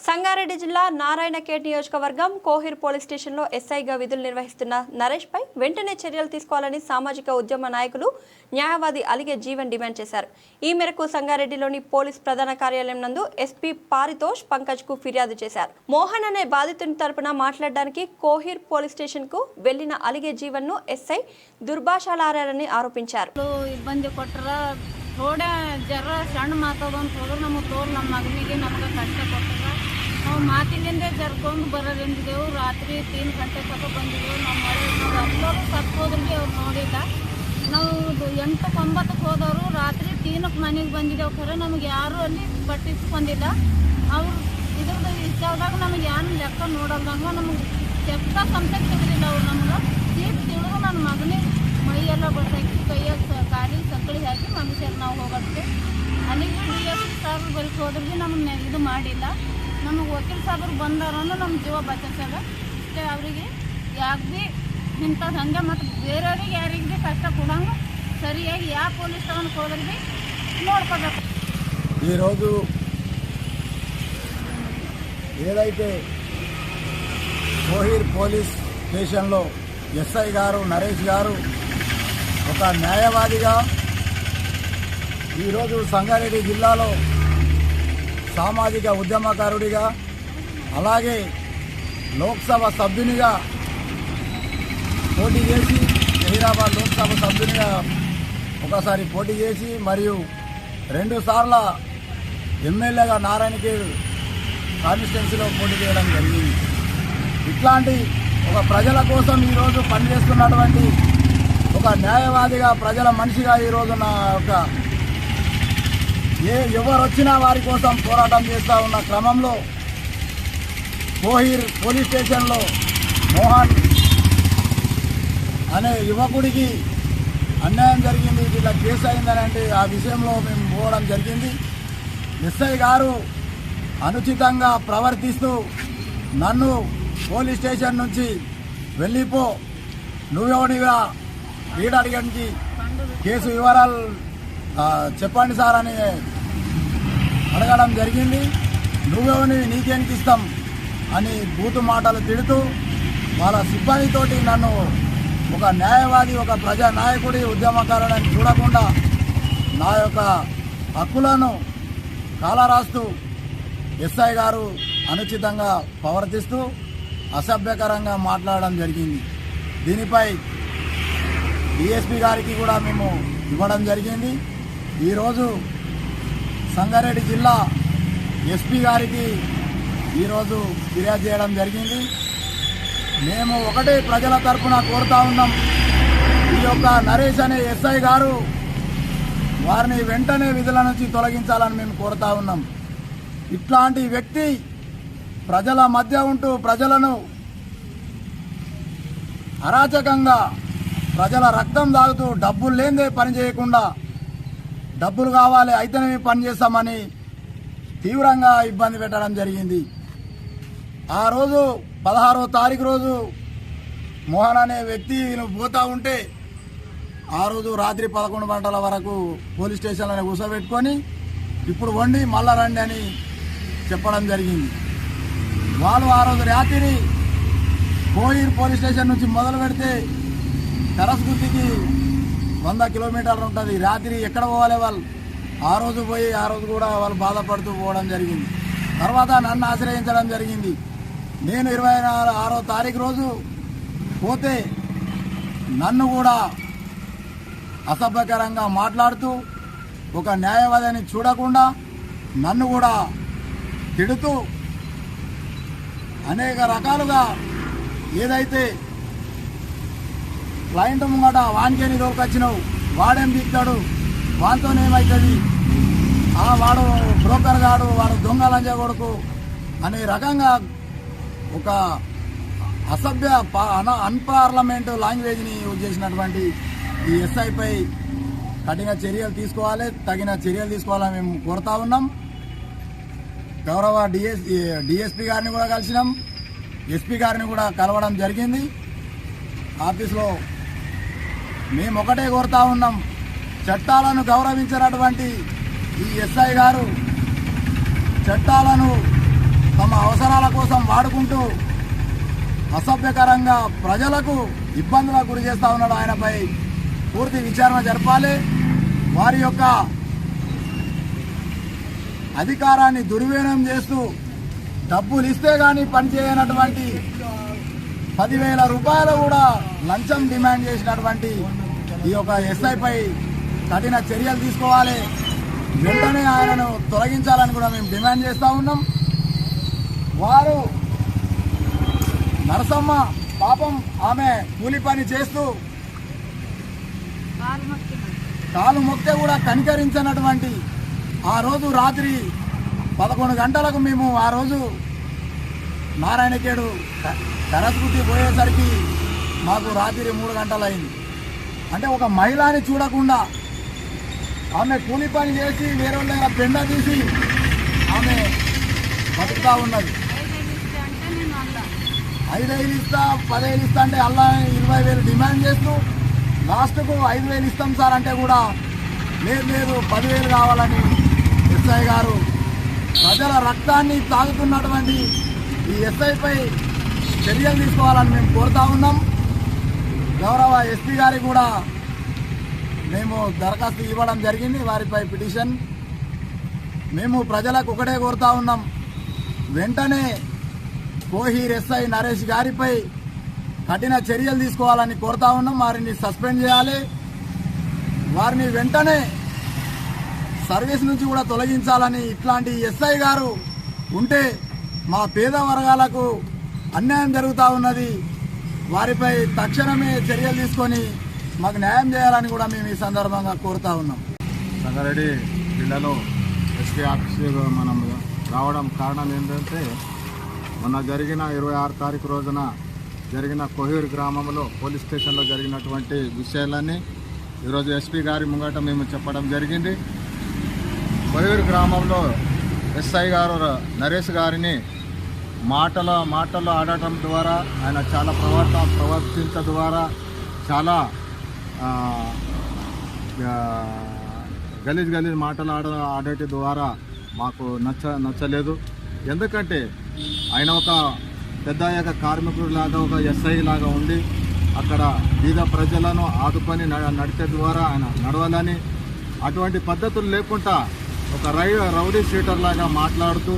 సంగారెడ్డి జిల్లా నారాయణఖేడ్ నియోజకవర్గం కోహిర్ పోలీస్ స్టేషన్లో ఎస్ఐగా విధులు నిర్వహిస్తున్న నరేష్ పై వెంటనే చర్యలు తీసుకోవాలని సామాజిక ఉద్యమ నాయకులు న్యాయవాది అలిగే జీవన్ డిమాండ్ చేశారు ఈ మేరకు సంగారెడ్డిలోని పోలీస్ ప్రధాన కార్యాలయం నందు ఎస్పీ పారితోష్ పంకజ్ కు ఫిర్యాదు చేశారు మోహన్ అనే బాధితుని తరపున మాట్లాడడానికి కోహిర్ పోలీస్ స్టేషన్ కు వెళ్లిన అలిగే జీవన్ ను ఎస్ఐ దుర్భాషలాడారని ಆರೋಪಿಂಚಾರು ಮಕ್ಕಳು ಇಬ್ಬಂದಿ ಕೊಟ್ರ ಥೋಡೆ ಜರ ಸಣ್ಣ ಮಾತಾಡೋಂತ ಹೋದ್ರೆ ನಮಗೆ ತೋರ್ ನಮ್ಮ ಮಗನಿಗೆ ನಮ್ಗೆ ಕಷ್ಟ ಕೊಟ್ಟರ ನಾವು ಮಾತಿನಿಂದ ಜರ್ಕೊಂಡು ಬರೋದಿಂದಿದ್ದೆವು ರಾತ್ರಿ ತೀನ್ ಗಂಟೆ ತನಕ ಬಂದಿದ್ದೆವು ನಮ್ಮ ಮಳೆ ಎಲ್ಲರೂ ಸತ್ತೋದ್ರಿಗೆ ಅವ್ರು ನೋಡಿಲ್ಲ. ನಾವು ಎಂಟಕ್ಕೆ ಒಂಬತ್ತಕ್ಕೆ ಹೋದವರು. ರಾತ್ರಿ ತೀನಕ್ಕೆ ಮನೆಗೆ ಬಂದಿದ್ದೇವೆ ಖರೆ ನಮಗೆ ಯಾರು ಅಲ್ಲಿ ಪಟ್ಟಿಸ್ಕೊಂಡಿಲ್ಲ ಅವ್ರು ಇದ್ರದ್ದು ವಿಷಯದಾಗ ನಮಗೆ ಏನು ಲೆಕ್ಕ ನೋಡಲ್ದಂಗ ನಮಗೆ ಚೆಕ್ಕ ಸಂಸಕ್ಕೆ ಸಿಗಲಿಲ್ಲ ಅವ್ರು ನಮ್ಗೆ. ಸೀಟ್ ತಿಳಿದು ನನ್ನ ಮಗನಿಗೆ ಮೈಯೆಲ್ಲ ಬಸಾಕಿ ಕೈಯಾಗ ಕಾಲಿಗೆ ಸಕ್ಕಳಿ ಹಾಕಿ ಮನುಷ್ಯರು ನಾವು ಹೋಗೋದಕ್ಕೆ ಅಲ್ಲಿಗೆ ಡಿ ಎಸ್ ಸಾರ್ ಬಲ್ಕ್ ಹೋದ್ರೆ ಭೀ ನಮ್ಮನ್ನ ಇದು ಮಾಡಿಲ್ಲ. ನಮಗೆ ವಕೀಲ್ ಸಾಬ್ರು ಬಂದಾರನ್ನು ನಮ್ಮ ಜೀವ ಬಚಾಸದ ಅಷ್ಟೇ ಅವರಿಗೆ ಯಾಕೆ ಭೀ ಇಂಥದ್ದು ಹಂಗೆ ಮತ್ತು ಬೇರೆಯವ್ರಿಗೆ ಯಾರಿಗೆ ಭೀ ಕಷ್ಟ ಕೊಡಂಗೆ ಸರಿಯಾಗಿ ಯಾವ ಪೊಲೀಸ್ ಸ್ಟೇಷನ್ಗೆ ಹೋದ್ರೆ ಭೀ ನೋಡ್ಕೋಬೇಕು ఈరోజు ఏదైతే కోహీర్ పోలీస్ స్టేషన్లో ఎస్ఐ గారు నరేష్ గారు ఒక న్యాయవాదిగా ఈరోజు సంగారెడ్డి జిల్లాలో సామాజిక ఉద్యమకారుడిగా అలాగే లోక్సభ సభ్యునిగా పోటీ చేసి హైదరాబాద్ లోక్సభ సభ్యునిగా ఒకసారి పోటీ చేసి మరియు రెండు సార్ల ఎమ్మెల్యేగా నారాయణఖేడ్ కాన్స్టిట్యున్సీలో పోటీ చేయడం జరిగింది. ఇట్లాంటి ఒక ప్రజల కోసం ఈరోజు పనిచేస్తున్నటువంటి ఒక న్యాయవాదిగా ప్రజల మనిషిగా ఈరోజు నా యొక్క ఏ ఎవరు వచ్చినా వారి కోసం పోరాటం చేస్తూ ఉన్న క్రమంలో కోహిర్ పోలీస్ స్టేషన్లో మోహన్ అనే యువకుడికి అన్యాయం జరిగింది వీళ్ళ కేసు అయిందని అంటే ఆ విషయంలో మేము పోవడం జరిగింది. ఎస్ఐ గారు అనుచితంగా ప్రవర్తిస్తూ నన్ను పోలీస్ స్టేషన్ నుంచి వెళ్ళిపో నువ్వెవడిగా వీడు అడిగడానికి కేసు వివరాలు చెప్పండి సార్ అని అడగడం జరిగింది. నువ్వెవని నీకేనికి ఇస్తాం అని బూతు మాటలు తిడుతూ వాళ్ళ సిబ్బందితోటి నన్ను ఒక న్యాయవాది ఒక ప్రజా నాయకుడి ఉద్యమకారుడని చూడకుండా నా యొక్క హక్కులను కాలరాస్తూ ఎస్ఐ గారు అనుచితంగా ప్రవర్తిస్తూ అసభ్యకరంగా మాట్లాడడం జరిగింది. దీనిపై డిఎస్పి గారికి కూడా మేము ఇవ్వడం జరిగింది. ఈరోజు సంగారెడ్డి జిల్లా ఎస్పీ గారికి ఈరోజు ఫిర్యాదు చేయడం జరిగింది. మేము ఒకటే ప్రజల తరఫున కోరుతా ఉన్నాం. ఈ యొక్క నరేష్ అనే ఎస్ఐ గారు వారిని వెంటనే విధుల నుంచి తొలగించాలని మేము కోరుతా ఉన్నాం. ఇట్లాంటి వ్యక్తి ప్రజల మధ్య ఉంటూ ప్రజలను అరాచకంగా ప్రజల రక్తం తాగుతూ డబ్బులు లేదే పని చేయకుండా డబ్బులు కావాలి అయితేనే పని చేస్తామని తీవ్రంగా ఇబ్బంది పెట్టడం జరిగింది. ఆ రోజు పదహారో తారీఖు రోజు మోహన్ అనే వ్యక్తి పోతా ఉంటే ఆ రోజు రాత్రి పదకొండు గంటల వరకు పోలీస్ స్టేషన్లోనే కూసబెట్టుకొని ఇప్పుడు వండి మళ్ళా రండి అని చెప్పడం జరిగింది. వాళ్ళు ఆ రోజు రాత్రి కోయిర్ పోలీస్ స్టేషన్ నుంచి మొదలు పెడితే కరస్గుద్దికి వంద కిలోమీటర్లు ఉంటుంది. రాత్రి ఎక్కడ పోవాలి వాళ్ళు? ఆ రోజు పోయి ఆ రోజు కూడా వాళ్ళు బాధపడుతూ పోవడం జరిగింది. తర్వాత నన్ను ఆశ్రయించడం జరిగింది. నేను ఇరవై నాలుగు ఆరో తారీఖు రోజు పోతే నన్ను కూడా అసభ్యకరంగా మాట్లాడుతూ ఒక న్యాయవాదిని చూడకుండా నన్ను కూడా తిడుతూ అనేక రకాలుగా ఏదైతే క్లయింట్ ముంగట వానికేని దొరకొచ్చినావు వాడేం తీస్తాడు వానితోనేమవుతుంది ఆ వాడు బ్రోకర్ గాడు వాడు దొంగ లంజ కొడుకు అనే రకంగా ఒక అసభ్య ప- అన అన్పార్లమెంట్ లాంగ్వేజ్ని యూజ్ చేసినటువంటి ఈ ఎస్ఐపై కఠిన చర్యలు తీసుకోవాలి. తగిన చర్యలు తీసుకోవాలని మేము కోరుతా ఉన్నాం. గౌరవ డిఎస్ డిఎస్పి గారిని కూడా కలిసినాం. ఎస్పీ గారిని కూడా కలవడం జరిగింది. ఆఫీస్లో మేము ఒకటే కోరుతా ఉన్నాం. చట్టాలను గౌరవించినటువంటి ఈ ఎస్ఐ గారు చట్టాలను తమ అవసరాల కోసం వాడుకుంటూ అసభ్యకరంగా ప్రజలకు ఇబ్బందులకు గురి చేస్తూ ఉన్నాడు ఆయనపై పూర్తి విచారణ జరపాలి. వారి యొక్క అధికారాన్ని దుర్వినియోగం చేస్తూ డబ్బులు ఇస్తే కానీ పనిచేయనటువంటి పదివేల రూపాయలు కూడా లంచం డిమాండ్ చేసినటువంటి ఈ యొక్క ఎస్ఐపై కఠిన చర్యలు తీసుకోవాలి. వెంటనే ఆయనను తొలగించాలని కూడా మేము డిమాండ్ చేస్తూ ఉన్నాం. వారు నరసమ్మ పాపం ఆమె కూలి పని చేస్తూ కాలు మొక్తే కూడా కనికరించినటువంటి ఆ రోజు రాత్రి పదకొండు గంటలకు మేము ఆ రోజు నారాయణకేడు కరస్కృతి పోయేసరికి మాకు రాత్రి మూడు గంటలైంది. అంటే ఒక మహిళని చూడకుండా ఆమె కూలి పని చేసి వేరే వాళ్ళ దగ్గర పెండ తీసి ఆమె బతుకుతా ఉన్నది. ఐదైదు ఇస్తే ఇస్తా పదిహేను ఇస్తా అంటే అల్లా ఇరవై వేలు డిమాండ్ చేస్తూ లాస్ట్కు ఐదు వేలు ఇస్తాం సార్ అంటే కూడా లేదు లేదు పదివేలు కావాలని ఎస్ఐ గారు ప్రజల రక్తాన్ని తాగుతున్నటువంటి ఈ ఎస్ఐపై చర్యలు తీసుకోవాలని మేము కోరుతా ఉన్నాం. గౌరవ ఎస్పీ గారికి కూడా మేము దరఖాస్తు ఇవ్వడం జరిగింది. వారిపై పిటిషన్. మేము ప్రజలకు ఒకటే కోరుతా ఉన్నాం. వెంటనే కోహీర్ ఎస్ఐ నరేష్ గారిపై కఠిన చర్యలు తీసుకోవాలని కోరుతా ఉన్నాం. వారిని సస్పెండ్ చేయాలి. వారిని వెంటనే సర్వీస్ నుంచి కూడా తొలగించాలని ఇట్లాంటి ఎస్ఐ గారు ఉంటే మా పేద వర్గాలకు అన్యాయం జరుగుతూ ఉన్నది. వారిపై తక్షణమే చర్యలు తీసుకొని మాకు న్యాయం చేయాలని కూడా మేము ఈ సందర్భంగా కోరుతా ఉన్నాం. సంగారెడ్డి జిల్లాలో ఎస్పీ ఆఫీస్ మనం రావడం కారణం ఏంటంటే మొన్న జరిగిన ఇరవై ఆరు తారీఖు రోజున జరిగిన కొహీర్ గ్రామంలో పోలీస్ స్టేషన్లో జరిగినటువంటి విషయాలన్నీ ఈరోజు ఎస్పీ గారి ముంగట మేము చెప్పడం జరిగింది. కొహీర్ గ్రామంలో ఎస్ఐ గారు నరేష్ గారిని మాటల మాటలు ఆడటం ద్వారా ఆయన చాలా ప్రవర్త ప్రవర్తించడం ద్వారా చాలా గలీజ్ గలీజ్ మాటలు ఆడ ఆడటం ద్వారా మాకు నచ్చ నచ్చలేదు. ఎందుకంటే ఆయన ఒక పెద్ద యొక్క కార్మికుడిలాగా ఒక ఎస్ఐ లాగా ఉండి అక్కడ బీద ప్రజలను ఆదుకొని నడిచే ద్వారా ఆయన నడవాలని అటువంటి పద్ధతులు లేకుండా ఒక రై రౌడీ షీటర్ లాగా మాట్లాడుతూ